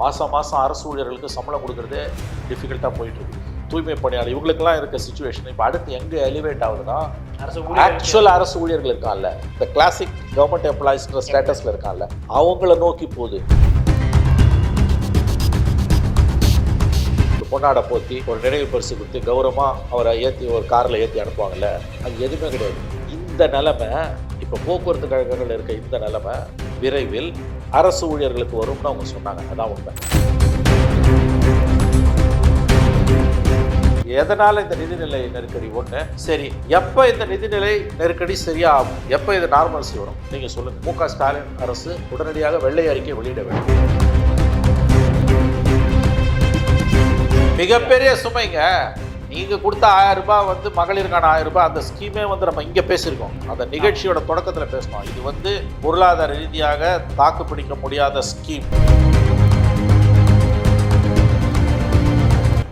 மாதம் மாதம் அரசு ஊழியர்களுக்கு சம்பளம் கொடுக்குறதே டிஃபிகல்ட்டாக போயிட்டு இருக்கு தூய்மை பணியாளர் இவங்களுக்கெல்லாம் இருக்க சுச்சுவேஷன் இப்போ அடுத்து எங்கே எலிவேட் ஆகுதுன்னா ஆக்சுவல் அரசு ஊழியர்கள் இருக்கான்ல இந்த கிளாசிக் கவர்மெண்ட் எம்ப்ளாயிஸ்ன்ற ஸ்டேட்டஸில் இருக்கான்ல அவங்கள நோக்கி போகுது. பொன்னாடை போத்தி ஒரு நினைவு பரிசு கொடுத்து கௌரவமாக அவரை ஏற்றி ஒரு காரில் ஏற்றி அனுப்புவாங்கல்ல. அது எதுவுமே கிடையாது. இந்த நிலைமை இப்போ போக்குவரத்து கழகங்கள் இருக்க இந்த நிலைமை விரைவில் அரசு ஊழியர்களுக்கு வரும்னு அவங்க சொன்னாங்க. அதான் உண்மை. எதனால இந்த நிதிநிலை நெருக்கடி ஒண்ணு? சரி எப்ப இந்த நிதிநிலை நெருக்கடி சரியாகும்? எப்போ எப்ப இது நார்மல்சி வரும்? நீங்க சொல்லுங்க. மு க ஸ்டாலின் அரசு உடனடியாக வெள்ளை அறிக்கை வெளியிட வேண்டும். மிகப்பெரிய சுமைங்க. நீங்கள் கொடுத்த ஆயிரம் ரூபாய் வந்து மகளிருக்கான ஆயிரம் ரூபாய் அந்த ஸ்கீமே வந்து நம்ம இங்கே பேசியிருக்கோம். அந்த நிகழ்ச்சியோட தொடக்கத்தில் பேசணும் இது வந்து பொருளாதார ரீதியாக தாக்கு பிடிக்க முடியாத ஸ்கீம்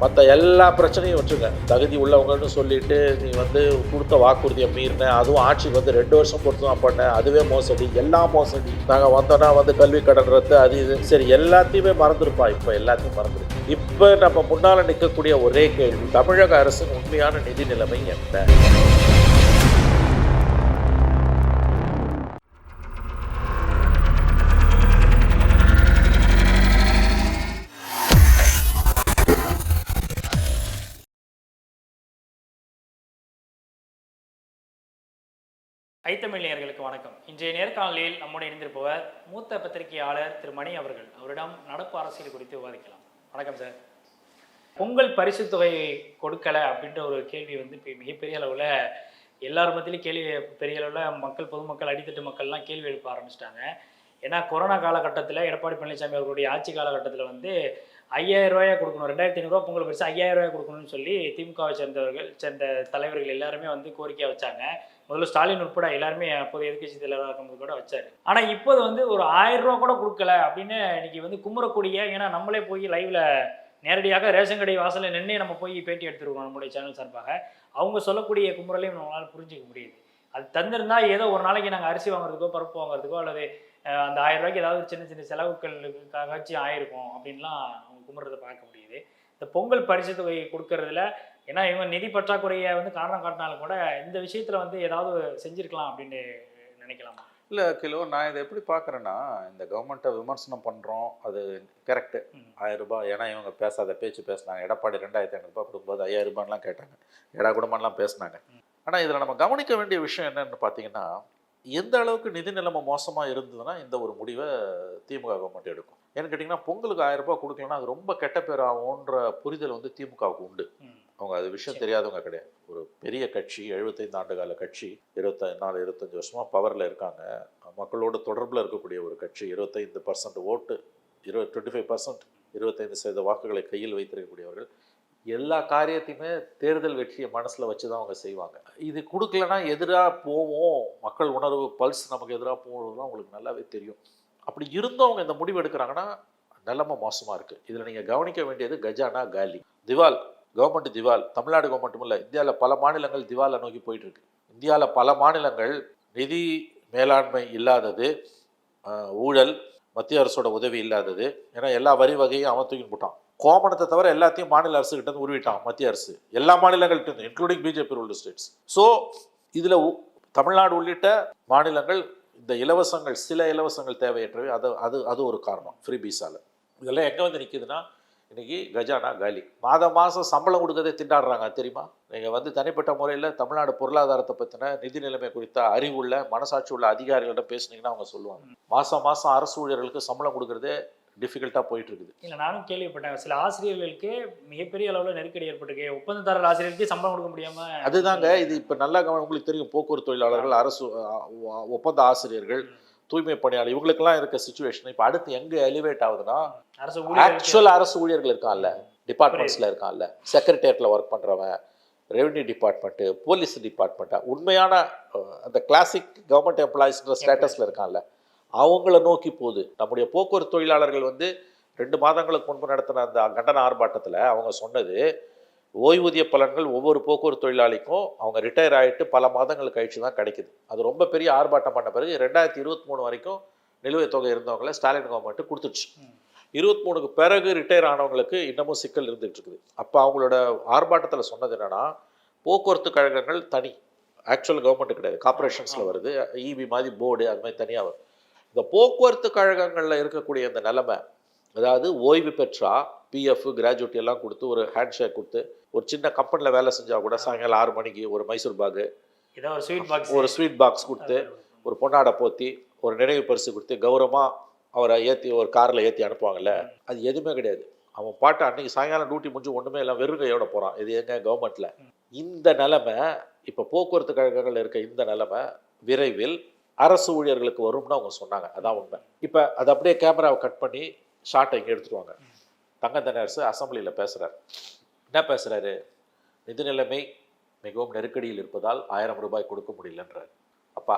மற்ற எல்லா பிரச்சனையும் வச்சுக்க. தகுதி உள்ளவங்கன்னு சொல்லிட்டு நீ வந்து கொடுத்த வாக்குறுதியை மீறின அதுவும் ஆட்சிக்கு வந்து ரெண்டு வருஷம் பொறுத்து தான் பண்ண அதுவே மோசடி எல்லா மோசடி. நாங்கள் வந்தோன்னா வந்து கல்வி கடன் ரத்து அது இது. சரி எல்லாத்தையுமே மறந்துருப்பா. இப்போ எல்லாத்தையும் மறந்து இப்போ நம்ம முன்னால் நிற்கக்கூடிய ஒரே கேள்வி தமிழக அரசின் உண்மையான நிதி நிலைமை என்ன? ஐத்தமிழ்நேயர்களுக்கு வணக்கம். இன்றைய நேர்காணலில் நம்முடைய இணைந்திருப்பவர் மூத்த பத்திரிகையாளர் திரு மணி அவர்கள். அவரிடம் நடப்பு அரசியல் குறித்து விவாதிக்கலாம். வணக்கம் சார். பொங்கல் பரிசு தொகை கொடுக்கல அப்படின்ற ஒரு கேள்வி வந்து இப்போ மிகப்பெரிய அளவில் எல்லார் மத்தியிலும் கேள்வி பெரிய அளவில் மக்கள் பொதுமக்கள் அடித்தட்டு மக்கள்லாம் கேள்வி எழுப்ப ஆரம்பிச்சிட்டாங்க. ஏன்னா கொரோனா காலகட்டத்தில் எடப்பாடி பழனிசாமி அவர்களுடைய ஆட்சி காலகட்டத்தில் வந்து ஐயாயிரம் ரூபாயா கொடுக்கணும் ரெண்டாயிரத்தி ஐநூறுரூவா பொங்கல் பரிசு ஐயாயிரம் ரூபாய் கொடுக்கணும்னு சொல்லி திமுகவை சேர்ந்தவர்கள் சேர்ந்த தலைவர்கள் எல்லாருமே வந்து கோரிக்கையாக வச்சாங்க. முதல்ல ஸ்டாலின் உட்பட எல்லாருமே அப்போது எதிர்கட்சி தலைவராக இருக்கும்போது கூட வச்சாரு. ஆனால் இப்போது வந்து ஒரு ஆயிரம் ரூபா கூட கொடுக்கல அப்படின்னு இன்னைக்கு வந்து குமுறக்கூடிய ஏன்னா நம்மளே போய் லைவ்ல நேரடியாக ரேஷன் கடை வாசலில் நின்று நம்ம போய் பேட்டி எடுத்துருக்கோம் நம்முடைய சேனல் சார்பாக. அவங்க சொல்லக்கூடிய குமுறலையும் நம்மளால் புரிஞ்சிக்க முடியுது. அது தந்திருந்தா ஏதோ ஒரு நாளைக்கு நாங்கள் அரிசி வாங்குறதுக்கோ பருப்பு வாங்குறதுக்கோ அல்லது அந்த ஆயிரம் ரூபாய்க்கு ஏதாவது சின்ன சின்ன செலவுகளுக்காச்சும் ஆயிருக்கும் அப்படின்லாம் அவங்க குமுறதை பார்க்க முடியுது. இந்த பொங்கல் பரிசு தொகை கொடுக்கறதுல ஏன்னா இவங்க நிதி பற்றாக்குறையை வந்து காரணம் காட்டினாலும் கூட இந்த விஷயத்துல வந்து ஏதாவது செஞ்சிருக்கலாம் அப்படின்னு நினைக்கலாமா? இல்லை கிலோ நான் இதை எப்படி பார்க்குறேன்னா இந்த கவர்மெண்ட்டை விமர்சனம் பண்ணுறோம் அது கரெக்டு. ஆயிரம் ரூபாய் ஏன்னா இவங்க பேசாத பேச்சு பேசினாங்க. எடப்பாடி ரெண்டாயிரத்தி ஐநூறுபா கொடுக்கும்போது ஐயாயிரம் ரூபாய்லாம் கேட்டாங்க. எடா குடும்பம்லாம் பேசினாங்க. ஆனால் இதில் நம்ம கவனிக்க வேண்டிய விஷயம் என்னன்னு பார்த்தீங்கன்னா எந்த அளவுக்கு நிதி நிலைமை மோசமாக இருந்ததுன்னா இந்த ஒரு முடிவை திமுக கவர்மெண்ட் எடுக்கும். ஏன்னு கேட்டிங்கன்னா பொங்கலுக்கு ஆயிரம் ரூபாய் கொடுக்கலன்னா அது ரொம்ப கெட்ட பேர் ஆகும்ன்ற புரிதல் வந்து திமுகவுக்கு உண்டு. அவங்க அது விஷயம் தெரியாதவங்க கிடையாது. ஒரு பெரிய கட்சி எழுபத்தைந்து ஆண்டு கால கட்சி இருபத்தி நாலு இருபத்தஞ்சு வருஷமா பவரில் இருக்காங்க. மக்களோட தொடர்பில் இருக்கக்கூடிய ஒரு கட்சி இருபத்தைந்து பர்சன்ட் ஓட்டு இருபது டுவெண்ட்டி ஃபைவ் பர்சன்ட் இருபத்தைந்து சதவீத வாக்குகளை கையில் வைத்திருக்கக்கூடியவர்கள் எல்லா காரியத்தையுமே தேர்தல் வெற்றியை மனசில் வச்சு தான் அவங்க செய்வாங்க. இது கொடுக்கலன்னா எதிராக போவோம். மக்கள் உணர்வு பல்ஸ் நமக்கு எதிராக போகிறதுலாம் உங்களுக்கு நல்லாவே தெரியும். அப்படி இருந்தும் அவங்க இந்த முடிவு எடுக்கிறாங்கன்னா நிலைமை மோசமாக இருக்குது இதில் நீங்கள் கவனிக்க வேண்டியது கஜானா காலி. திவால் கவர்மெண்ட் திவால் தமிழ்நாடு கவர்மெண்ட்டும் இல்லை இந்தியாவில் பல மாநிலங்கள் திவாலை நோக்கி போயிட்டுருக்கு. இந்தியாவில் பல மாநிலங்கள் நிதி மேலாண்மை இல்லாதது ஊழல் மத்திய அரசோட உதவி இல்லாதது. ஏன்னா எல்லா வரி வகையும் அவன் தூக்கின்னு போட்டான். கோமணத்தை தவிர எல்லாத்தையும் மாநில அரசுகிட்ட இருந்து உருவிட்டான் மத்திய அரசு. எல்லா மாநிலங்கள்கிட்ட இருந்து including BJP ruled states so இதில் தமிழ்நாடு உள்ளிட்ட மாநிலங்கள் இந்த இலவசங்கள் சில இலவசங்கள் தேவையற்றவை. அது அது அது ஒரு காரணம் ஃப்ரீ பீஸால இதெல்லாம் எங்கே வந்து நிற்கிதுன்னா இன்னைக்கு கஜானா காலி. மாதம் மாதம் சம்பளம் கொடுக்கறதே திண்டாடுறாங்க தெரியுமா? நீங்கள் வந்து தனிப்பட்ட முறையில் தமிழ்நாடு பொருளாதாரத்தை பற்றின நிதி நிலைமை குறித்த அறிவுள்ள மனசாட்சி உள்ள அதிகாரிகளிடம் பேசுனீங்கன்னா அவங்க சொல்லுவாங்க. மாதம் மாதம் அரசு ஊழியர்களுக்கு சம்பளம் கொடுக்கறதே டிஃபிகல்ட்டாக போயிட்டு இருக்குது இல்லை நானும் கேள்விப்பட்டேன். சில ஆசிரியர்களுக்கு மிகப்பெரிய அளவில் நெருக்கடி ஏற்பட்டிருக்கு. ஒப்பந்ததாரர் ஆசிரியருக்கு சம்பளம் கொடுக்க முடியாம அதுதாங்க இது இப்போ நல்லா கவனம் உங்களுக்கு தெரியும் போக்குவரத்து தொழிலாளர்கள் அரசு ஒப்பந்த ஆசிரியர்கள் தூய்மை பணியாளர் இவங்களுக்கெல்லாம் இருக்க சுச்சுவேஷன் இப்போ அடுத்து எங்கே எலிவேட் ஆகுதுன்னா அரசு ஆக்சுவல் அரசு ஊழியர்கள் இருக்கான்ல டிபார்ட்மெண்ட்ஸில் இருக்கான்ல. செக்ரட்டேரியட்டில் ஒர்க் பண்ணுறவன் ரெவென்யூ டிபார்ட்மெண்ட்டு போலீஸ் டிபார்ட்மெண்ட்டை உண்மையான அந்த கிளாசிக் கவர்மெண்ட் எம்ப்ளாயிஸ்ன்ற ஸ்டேட்டஸில் இருக்கான்ல. அவங்கள நோக்கி போகுது. நம்முடைய போக்குவரத்து தொழிலாளர்கள் வந்து ரெண்டு மாதங்களுக்கு முன்பு நடத்தின அந்த கண்டன ஆர்ப்பாட்டத்தில் அவங்க சொன்னது ஓய்வூதிய பலன்கள் ஒவ்வொரு போக்குவரத்து தொழிலாளிக்கும் அவங்க ரிட்டையர் ஆகிட்டு பல மாதங்கள் கழிச்சு தான் கிடைக்குது. அது ரொம்ப பெரிய ஆர்ப்பாட்டம் பண்ண பிறகு ரெண்டாயிரத்தி இருபத்தி மூணு வரைக்கும் நிலுவைத் தொகை இருந்தவங்கள ஸ்டாலின் கவர்மெண்ட் கொடுத்துச்சு. இருபத்தி மூணுக்கு பிறகு ரிட்டையர் ஆனவங்களுக்கு இன்னமும் சிக்கல் இருந்துகிட்டு இருக்குது. அப்போ அவங்களோட ஆர்ப்பாட்டத்தில் சொன்னது என்னன்னா போக்குவரத்து கழகங்கள் தனி. ஆக்சுவல் கவர்மெண்ட் கிடையாது. கார்பரேஷன்ஸில் வருது. இபி மாதிரி போர்டு அது மாதிரி தனியாக வரும். இந்த போக்குவரத்து கழகங்களில் இருக்கக்கூடிய இந்த நிலைமை அதாவது ஓய்வு பெற்றா பிஎஃப் கிராஜுவேட்டி எல்லாம் கொடுத்து ஒரு ஹேண்ட் ஷேக் கொடுத்து ஒரு சின்ன கம்பெனியில் வேலை செஞ்சால் கூட சாயங்காலம் ஆறு மணிக்கு ஒரு மைசூர் பாகு ஒரு ஸ்வீட் பாக்ஸ் ஒரு ஸ்வீட் பாக்ஸ் கொடுத்து ஒரு பொன்னாடை போத்தி ஒரு நினைவு பரிசு கொடுத்து கௌரவமாக அவரை ஏற்றி ஒரு காரில் ஏற்றி அனுப்புவாங்கல்ல அது எதுவுமே கிடையாது. அவன் பாட்டு அன்னைக்கு சாயங்காலம் டியூட்டி முடிஞ்சு ஒன்றுமே இல்லை வெறும் கையோட போகிறான் இது எங்க கவர்மெண்ட்டில் இந்த நிலைமை இப்போ போக்குவரத்து கழகங்கள் இருக்க இந்த நிலைமை விரைவில் அரசு ஊழியர்களுக்கு வரும்னு அவங்க சொன்னாங்க. அதான் உண்மை. இப்போ அது அப்படியே கேமராவை கட் பண்ணி ஷார்ட்டை இங்கே எடுத்துருவாங்க. வாங்க அரசு அசம்பிளியில் பேசுகிறார் என்ன பேசுகிறாரு நிதி நிலைமை மிகவும் நெருக்கடியில் இருப்பதால் ஆயிரம் ரூபாய் கொடுக்க முடியலன்றார். அப்பா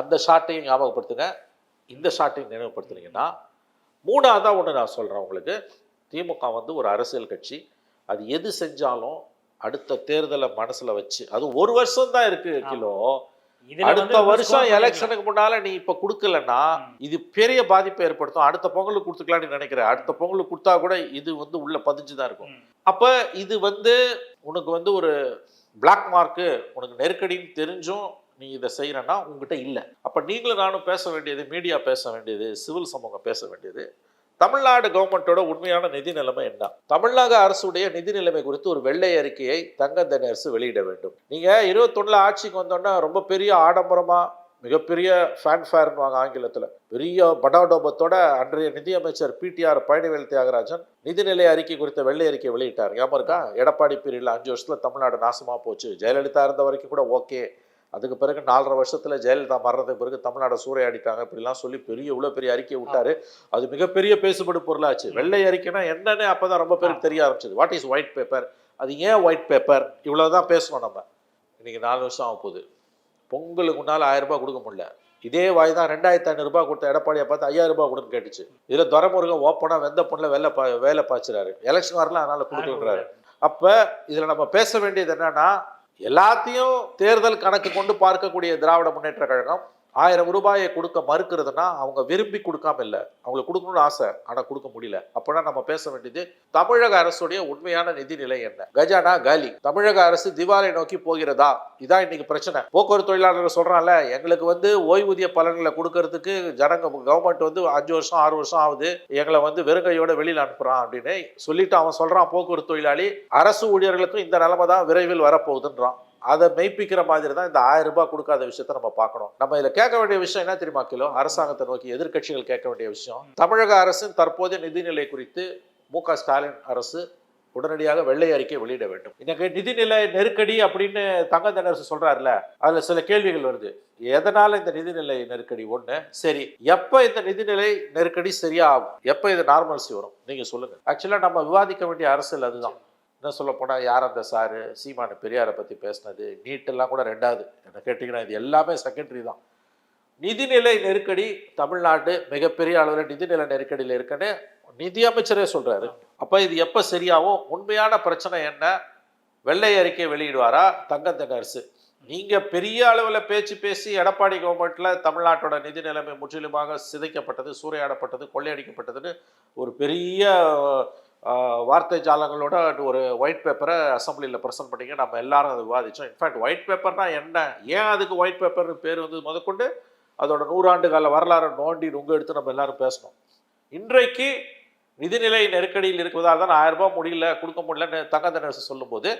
அந்த ஷார்ட்டையும் ஞாபகப்படுத்துங்க. இந்த ஷார்ட்டையும் நினைவுபடுத்துனீங்கன்னா மூணாவதாக ஒன்று நான் சொல்கிறேன் உங்களுக்கு. திமுக வந்து ஒரு அரசியல் கட்சி. அது எது செஞ்சாலும் அடுத்த தேர்தலை மனசில் வச்சு அது ஒரு வருஷம் தான் இருக்குது கிலோ. அடுத்த வருஷம். எலெக்ஷனுக்கு முன்னால நீ இப்ப கொடுக்கலன்னா இது பெரிய பாதிப்பை ஏற்படுத்தும். அடுத்த பொங்கலுக்கு கொடுத்துக்கலாம்னு நினைக்கிறேன் அடுத்த பொங்கலுக்கு கொடுத்தா கூட இது வந்து உள்ள பதிஞ்சு தான் இருக்கும். அப்ப இது வந்து உனக்கு வந்து ஒரு பிளாக் மார்க்கு உனக்கு நெருக்கடின்னு தெரிஞ்சும் நீ இதை செய்யறன்னா உங்ககிட்ட இல்லை. அப்ப நீங்களும் நானும் பேச வேண்டியது மீடியா பேச வேண்டியது சிவில் சமூகம் பேச வேண்டியது. தமிழ்நாடு கவர்மெண்ட்டோட உண்மையான நிதி நிலைமை என்ன? தமிழ்நாடு அரசுடைய நிதி நிலைமை குறித்து ஒரு வெள்ளை அறிக்கையை தங்கந்தனி அரசு வெளியிட வேண்டும். நீங்க இருபத்தொன்னுல ஆட்சிக்கு வந்தோன்னா ரொம்ப பெரிய ஆடம்பரமா மிகப்பெரிய ஃபேன்ஃபேர்னு வாங்க ஆங்கிலத்தில். பெரிய படாடோபத்தோட அன்றைய நிதியமைச்சர் பிடிஆர் பழனிவேல் தியாகராஜன் நிதிநிலை அறிக்கை குறித்த வெள்ளை அறிக்கை வெளியிட்டார். ஞாபகம் இருக்கா? எடப்பாடி பீரியடில் அஞ்சு வருஷத்தில் தமிழ்நாடு நாசமாக போச்சு. ஜெயலலிதா இருந்த வரைக்கும் கூட ஓகே. அதுக்கு பிறகு நாலரை வருஷத்துல ஜெயலலிதா மரணத்துக்கு பிறகு தமிழ்நாடு சூறையாடிட்டாங்க. இப்படிலாம் சொல்லி பெரிய இவ்வளோ பெரிய அறிக்கையை விட்டாரு. அது மிகப்பெரிய பேசுபடு பொருளாச்சு. வெள்ளை அறிக்கைனா என்னன்னு அப்பதான் ரொம்ப பேருக்கு தெரிய ஆரம்பிச்சது. வாட் இஸ் ஒயிட் பேப்பர் அது ஏன் ஒயிட் பேப்பர் இவ்வளவுதான் பேசணும் நம்ம. இன்னைக்கு நாலு வருஷம் ஆக போகுது. பொங்கலுக்கு முன்னால் ஆயிரம் ரூபாய் கொடுக்க முடியல. இதே வாய் தான் ரெண்டாயிரத்தி ஐநூறுரூபா கொடுத்த எடப்பாடியை பார்த்து ஐயாயிரம் ரூபாய் கொடுன்னு கேட்டுச்சு. இதில் துரைமுருகன் ஓப்பனாக வெந்த பொண்ணில் வேலை பா வேலை பாய்ச்சுறாரு. எலெக்ஷன் வரல அதனால கொடுத்துன்றாரு அப்போ இதில் நம்ம பேச வேண்டியது என்னன்னா எல்லாத்தையும் தேர்தல் கணக்கு கொண்டு பார்க்கக்கூடிய திராவிட முன்னேற்ற கழகம் ஆயிரம் ரூபாயை கொடுக்க மறுக்கிறதுனா அவங்க விரும்பி கொடுக்காம இல்லை. அவங்களுக்கு கொடுக்கணும்னு ஆசை ஆனால் கொடுக்க முடியல. அப்போனா நம்ம பேச வேண்டியது தமிழக அரசுடைய உண்மையான நிதி நிலை என்ன? கஜானா காலி. தமிழக அரசு திவாலை நோக்கி போகிறதா? இதான் இன்னைக்கு பிரச்சனை. போக்குவரத்து தொழிலாளர்கள் சொல்றான்ல எங்களுக்கு வந்து ஓய்வூதிய பலன்களை கொடுக்கறதுக்கு ஜனங்க கவர்மெண்ட் வந்து அஞ்சு வருஷம் ஆறு வருஷம் ஆகுது. எங்களை வந்து வெறுங்கையோட வெளியில் அனுப்புறான் அப்படின்னு சொல்லிட்டு அவன் சொல்றான் போக்குவரத்து தொழிலாளி. அரசு ஊழியர்களுக்கும் இந்த நிலைமை தான் விரைவில் வரப்போகுதுன்றான். அதை மெய்ப்பிக்கிற மாதிரி தான் இந்த ஆயிரம் ரூபாய் கொடுக்காத விஷயத்த நம்ம பார்க்கணும். நம்ம இதில் கேட்க வேண்டிய விஷயம் என்ன தெரியுமா கிலோ அரசாங்கத்தை நோக்கி எதிர்கட்சிகள் கேட்க வேண்டிய விஷயம். தமிழக அரசின் தற்போதைய நிதிநிலை குறித்து மு க ஸ்டாலின் அரசு உடனடியாக வெள்ளை அறிக்கை வெளியிட வேண்டும். இன்னைக்கு நிதிநிலை நெருக்கடி அப்படின்னு தங்க தினரசு சொல்றாருல அதுல சில கேள்விகள் வருது. எதனால இந்த நிதிநிலை நெருக்கடி? ஒண்ணு சரி எப்ப இந்த நிதிநிலை நெருக்கடி சரியா ஆகும் எப்ப இது நார்மல்சி வரும்? நீங்க சொல்லுங்க. ஆக்சுவலா நம்ம விவாதிக்க வேண்டிய அரசியல் அதுதான். என்ன சொல்லப்போனால் யார் அந்த சாரு? சீமான பெரியாரை பற்றி பேசினது. நீட்டெல்லாம் கூட ரெண்டாவது. என்ன கேட்டிங்கன்னா இது எல்லாமே செகண்டரி தான். நிதிநிலை நெருக்கடி தமிழ்நாடு மிகப்பெரிய அளவில் நிதிநிலை நெருக்கடியில் இருக்குன்னு நிதியமைச்சரே சொல்கிறாரு அப்போ இது எப்போ சரியாகும் உண்மையான பிரச்சனை என்ன? வெள்ளை அறிக்கை வெளியிடுவாரா? தங்கம் நர்ஸு நீங்கள் பெரிய அளவில் பேச்சு பேசி எடப்பாடி கவர்மெண்ட்டில் தமிழ்நாட்டோட நிதி நிலைமை முற்றிலுமாக சிதைக்கப்பட்டது சூறையாடப்பட்டது கொள்ளையடிக்கப்பட்டதுன்னு ஒரு பெரிய வார்த்தை ஜாலங்களோட ஒரு ஒயிட் பேப்பரை அசம்பிளியில் ப்ரெசென்ட் பண்ணிங்க. நம்ம எல்லாரும் அதை விவாதித்தோம் இன்ஃபேக்ட் ஒயிட் பேப்பர்னா என்ன? ஏன் அதுக்கு ஒயிட் பேப்பர்னு பேர் வந்து முதற்கொண்டு? அதோட நூறாண்டு கால வரலாறு நோண்டி நுங்க எடுத்து நம்ம எல்லாரும் பேசணும். இன்றைக்கு நிதிநிலை நெருக்கடியில் இருக்கிறதால தான் ஆயிரம் ரூபாய் முடியல கொடுக்க முடியலன்னு தங்கத்தனரசு சொல்லும்போது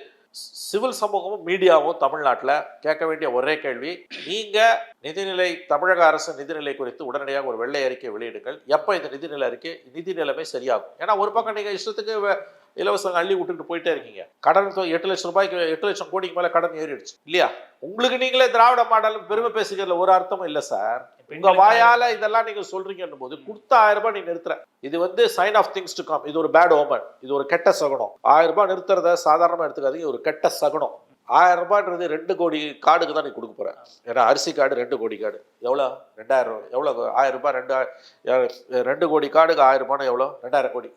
சிவில் சமூகமும் மீடியாவும் தமிழ்நாட்டில் கேட்க வேண்டிய ஒரே கேள்வி. நீங்கள் நிதிநிலை தமிழக அரசு நிதிநிலை குறித்து உடனடியாக ஒரு வெள்ளை அறிக்கை வெளியிடுங்கள். எப்போ இந்த நிதிநிலை அறிக்கை? நிதி நிலைமை சரியாகும். ஏன்னா ஒரு பக்கம் நீங்கள் இஷ்டத்துக்கு இலவசம் அள்ளி விட்டுட்டு போயிட்டே இருக்கீங்க. கடன் எட்டு லட்சம் ரூபாய்க்கு எட்டு லட்சம் கோடிக்கு மேலே கடன் ஏறிடுச்சு. இல்லையா? உங்களுக்கு நீங்களே திராவிட மாடல் பெருமை பேசுகிறதுல ஒரு அர்த்தமும் இல்லை சார். உங்க வாயால இதெல்லாம் நீங்க சொல்றீங்கன்னும் போது கொடுத்த ஆயிரம் ரூபாய் நீ நிறுத்துற. இது வந்து sign of things to come இது ஒரு பேட் ஓமன் இது ஒரு கெட்ட சகுனம். ஆயிரம் ரூபாய் நிறுத்துறத சாதாரணமா எடுத்துக்காதீங்க. ஒரு கெட்ட சகுனம். ஆயிரம் ரூபாய்ன்றது ரெண்டு கோடி கார்டுக்கு தான் நீ கொடுக்க போற. ஏன்னா அரிசி கார்டு ரெண்டு கோடி கார்டு. எவ்வளோ? ரெண்டாயிரம் ரூபாய் எவ்வளோ? ஆயிரம் ரூபாய் ரெண்டு ரெண்டு கோடி கார்டுக்கு ஆயிரம் ரூபாய்னா எவ்வளோ? ரெண்டாயிரம் கோடி.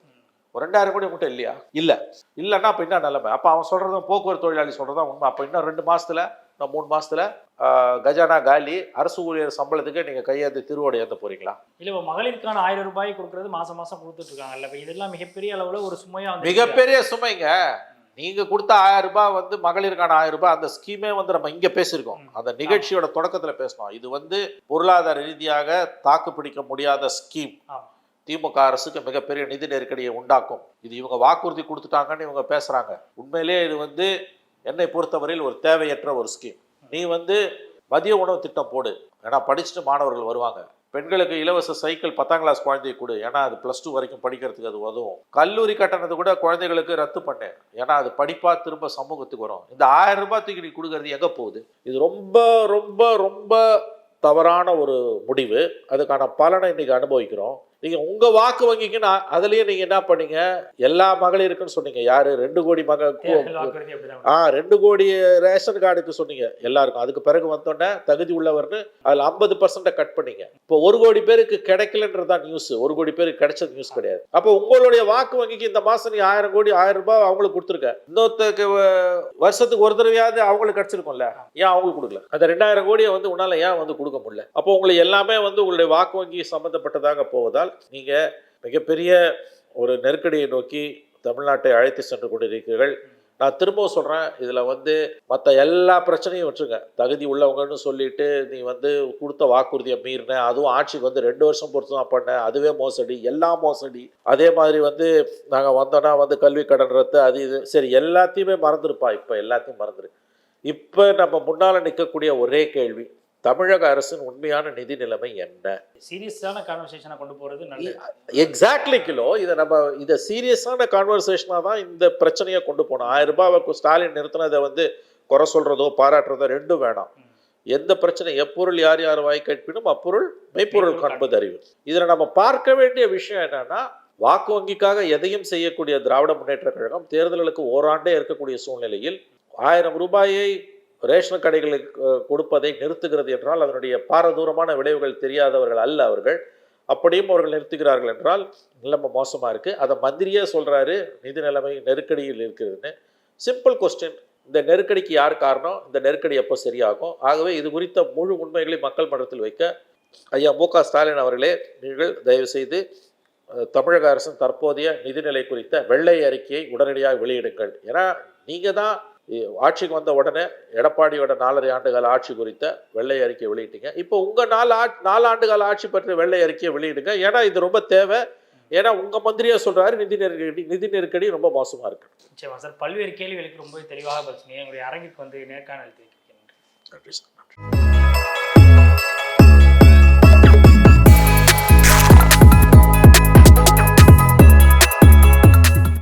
ஒரு ரெண்டாயிரம் கோடி மட்டும் இல்லையா? இல்ல. இல்லைன்னா அப்ப என்ன நிலைமை? அப்ப அவன் சொல்றதும் போக்குவரத்து தொழிலாளி சொல்றதும் உண்மை. அப்ப இன்னும் ரெண்டு மாசத்துல நான் மூணு மாசத்துல ஆஹ், கஜானா காலி அரசு ஊழியர் சம்பளத்துக்கு நீங்க கையேந்து திருவோடு ஏந்த போறீங்களா? இல்ல இப்போ மகளிருக்கான ஆயிரம் ரூபாய் கொடுக்கறது மாசம் மாசம் கொடுத்துட்டு இருக்காங்கல்ல இப்போ இதெல்லாம் மிகப்பெரிய அளவுல ஒரு சுமையா வந்து மிகப்பெரிய சுமைங்க. நீங்க கொடுத்த ஆயிரம் ரூபாய் வந்து மகளிருக்கான ஆயிரம் ரூபாய் அந்த ஸ்கீமே வந்து நம்ம இங்க பேசியிருக்கோம். அந்த நிகழ்ச்சியோட தொடக்கத்துல பேசணும் இது வந்து பொருளாதார ரீதியாக தாக்கு பிடிக்க முடியாத ஸ்கீம். திமுக அரசுக்கு மிகப்பெரிய நிதி நெருக்கடியை உண்டாக்கும். இது இவங்க வாக்குறுதி கொடுத்துட்டாங்கன்னு இவங்க பேசுறாங்க. உண்மையிலேயே இது வந்து என்னை பொறுத்தவரையில் ஒரு தேவையற்ற ஒரு ஸ்கீம் நீ வந்து மதிய உணவு திட்டம் போடு. ஏன்னா படிச்சுட்டு மாணவர்கள் வருவாங்க. பெண்களுக்கு இலவச சைக்கிள் பத்தாம் கிளாஸ் குழந்தைய கொடு. ஏன்னா அது ப்ளஸ் டூ வரைக்கும் படிக்கிறதுக்கு அது உதவும். கல்லூரி கட்டணத்தை கூட குழந்தைகளுக்கு ரத்து பண்ணு. ஏன்னா அது படிப்பா திரும்ப சமூகத்துக்கு வரும். இந்த ஆயிரம் ரூபாய் தூக்கி நீ கொடுக்கறது எங்கே போகுது? இது ரொம்ப ரொம்ப ரொம்ப தவறான ஒரு முடிவு. அதுக்கான பலனை இன்னைக்கு அனுபவிக்கிறோம். நீங்க உங்க வாக்கு வங்கிக்கு நான் அதுலயே நீங்க என்ன பண்ணீங்க? எல்லா மகளிருக்குன்னு சொன்னீங்க. யாரு? ரெண்டு கோடி மக தேர்தல் வாக்குறுதி அப்படிதான் ஆ ரெண்டு கோடி ரேஷன் கார்டுக்கு சொன்னீங்க. எல்லாருக்கும். அதுக்கு பிறகு வந்தோடனே தகுதி உள்ளவர்னு அதில் ஐம்பது பர்சன்ட்டை கட் பண்ணீங்க. இப்போ ஒரு கோடி பேருக்கு கிடைக்கலன்றது தான் நியூஸ் ஒரு கோடி பேருக்கு கிடைச்சது நியூஸ் கிடையாது. அப்போ உங்களுடைய வாக்கு வங்கிக்கு இந்த மாசம் நீ ஆயிரம் கோடி ஆயிரம் ரூபாய் அவங்களுக்கு கொடுத்துருக்க. இன்னொருத்தருக்கு வ- வருஷத்துக்கு ஒரு தடவையாவது அவங்களுக்கு கிடைச்சிருக்கும்ல. ஏன் அவங்களுக்கு கொடுக்கல? அந்த ரெண்டாயிரம் கோடியை வந்து உன்னால ஏன் வந்து கொடுக்க முடியல? அப்போ உங்களுக்கு எல்லாமே வந்து உங்களுடைய வாக்கு வங்கி சம்பந்தப்பட்டதாக போவதால் நீங்கள் மிகப்பெரிய ஒரு நெருக்கடியை நோக்கி தமிழ்நாட்டை அழைத்து சென்று கொண்டிருக்கிறீர்கள். நான் திரும்பவும் சொல்கிறேன் இதில் வந்து மற்ற எல்லா பிரச்சனையும் வச்சுருங்க தகுதி உள்ளவங்கன்னு சொல்லிட்டு நீ வந்து கொடுத்த வாக்குறுதியை மீறின அதுவும் ஆட்சிக்கு வந்து ரெண்டு வருஷம் பொறுத்து தான் பண்ண அதுவே மோசடி எல்லாம் மோசடி. அதே மாதிரி வந்து நாங்கள் வந்தோன்னா வந்து கல்வி கடன் ரத்து அது இது. சரி எல்லாத்தையுமே மறந்துருப்பா. இப்போ எல்லாத்தையும் மறந்துரு. இப்போ நம்ம முன்னால் நிற்கக்கூடிய ஒரே கேள்வி தமிழக அரசின் உண்மையான நிதி நிலைமை என்ன? சீரியஸான கான்வர்சேஷனை கொண்டு நல்லது. Exactly kilo. இதை நம்ம இதை சீரியஸான கான்வர்சேஷனாக தான் இந்த பிரச்சனையை கொண்டு போனோம் ஆயிரம் ரூபாய் ஸ்டாலின் நிறுத்தினதை வந்து குறை சொல்றதோ பாராட்டுறதோ ரெண்டும் வேணாம். எந்த பிரச்சனை எப்பொருள் யார் யார் வாய் கேட்பினும் அப்பொருள் மெய்ப்பொருள் மெய்ப்பொருள் காண்பது அறிவு. இதில் நம்ம பார்க்க வேண்டிய விஷயம் என்னன்னா வாக்கு வங்கிக்காக எதையும் செய்யக்கூடிய திராவிட முன்னேற்ற கழகம் தேர்தல்களுக்கு ஓராண்டே இருக்கக்கூடிய சூழ்நிலையில் ஆயிரம் ரூபாயை ரேஷன் கடைகளுக்கு கொடுப்பதை நிறுத்துகிறது என்றால் அதனுடைய பாரதூரமான விளைவுகள் தெரியாதவர்கள் அல்ல அவர்கள். அப்படியும் அவர்கள் நிறுத்துகிறார்கள் என்றால் நிலைமை மோசமாக இருக்குது அதை மந்திரியே சொல்கிறாரு நிதி நிலைமை நெருக்கடியில் இருக்குதுன்னு சிம்பிள் கொஸ்டின் இந்த நெருக்கடிக்கு யார் காரணம்? இந்த நெருக்கடி எப்போ சரியாகும்? ஆகவே இது குறித்த முழு உண்மைகளை மக்கள் மன்றத்தில் வைக்க ஐயா மு க ஸ்டாலின் அவர்களே நீங்கள் தயவுசெய்து தமிழக அரசின் தற்போதைய நிதிநிலை குறித்த வெள்ளை அறிக்கையை உடனடியாக வெளியிடுங்கள். ஏன்னா நீங்கள் தான் ஆட்சிக்கு வந்த உடனே எடப்பாடியோட நாலரை ஆண்டுகால ஆட்சி குறித்த வெள்ளை அறிக்கை வெளியிட்டீங்க. இப்போ உங்கள் நாலு ஆ நாலு ஆண்டுகால ஆட்சி பற்றிய வெள்ளை அறிக்கையை வெளியிடுங்க. ஏன்னா இது ரொம்ப தேவை. ஏன்னா உங்கள் மந்திரியா சொல்கிறாரு நிதி நெருக்கடி நிதி நெருக்கடி ரொம்ப மோசமாக இருக்கு. நிச்சயமா சார். பல்வேறு கேள்விகளுக்கு ரொம்ப தெளிவாக சொன்னீங்க. எங்களுடைய அரங்குக்கு வந்து நேர்காணல் நன்றி சார். நன்றி.